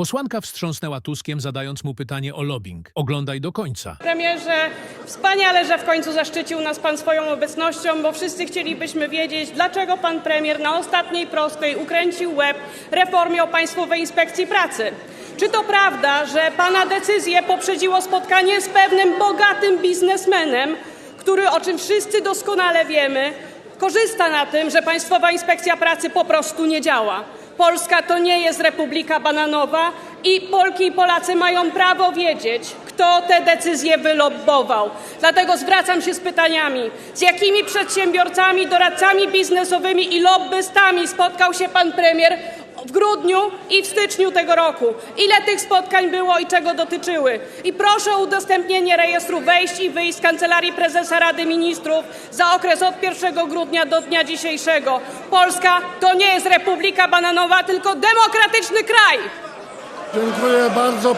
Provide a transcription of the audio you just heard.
Posłanka wstrząsnęła Tuskiem, zadając mu pytanie o lobbying. Oglądaj do końca. Premierze, wspaniale, że w końcu zaszczycił nas Pan swoją obecnością, bo wszyscy chcielibyśmy wiedzieć, dlaczego Pan Premier na ostatniej prostej ukręcił łeb reformie o Państwowej Inspekcji Pracy. Czy to prawda, że Pana decyzję poprzedziło spotkanie z pewnym bogatym biznesmenem, który, o czym wszyscy doskonale wiemy, korzysta na tym, że Państwowa Inspekcja Pracy po prostu nie działa? Polska to nie jest Republika Bananowa i Polki i Polacy mają prawo wiedzieć, kto te decyzje wylobbował. Dlatego zwracam się z pytaniami, z jakimi przedsiębiorcami, doradcami biznesowymi i lobbystami spotkał się pan premier w grudniu i w styczniu tego roku. Ile tych spotkań było i czego dotyczyły? I proszę o udostępnienie rejestru wejść i wyjść z Kancelarii Prezesa Rady Ministrów za okres od 1 grudnia do dnia dzisiejszego. Polska to nie jest Republika Bananowa, tylko demokratyczny kraj. Dziękuję bardzo.